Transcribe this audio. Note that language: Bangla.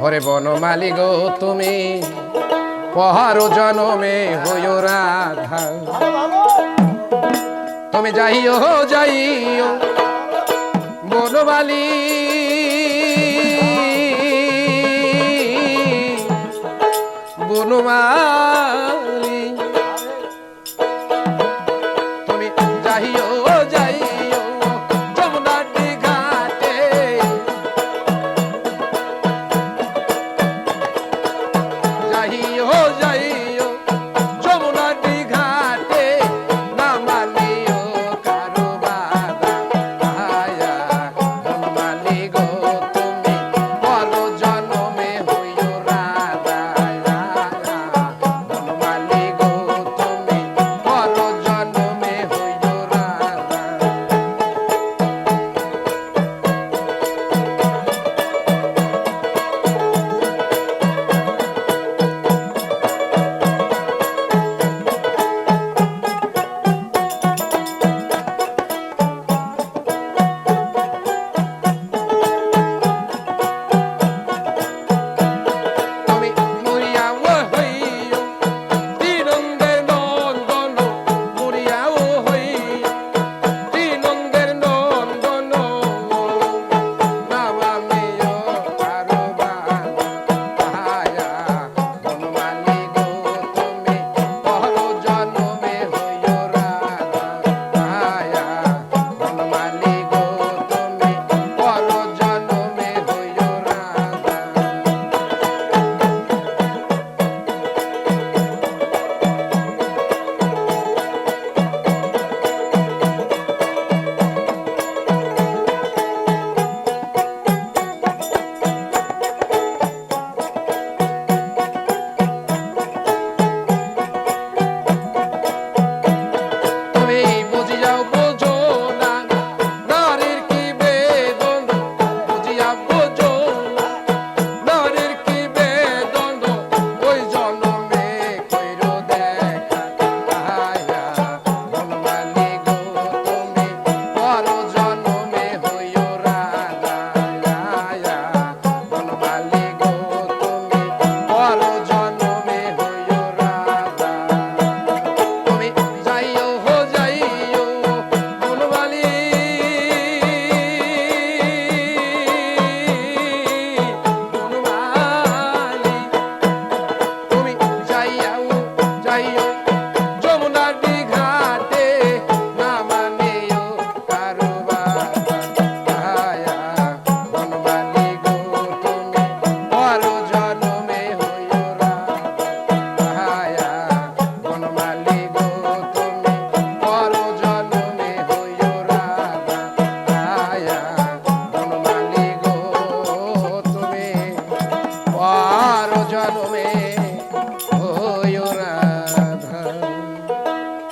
হরে বনমালী গো তুমি পহার জনমে হইও রাধা। তুমি যাইও যাইও বনমালি। বনমা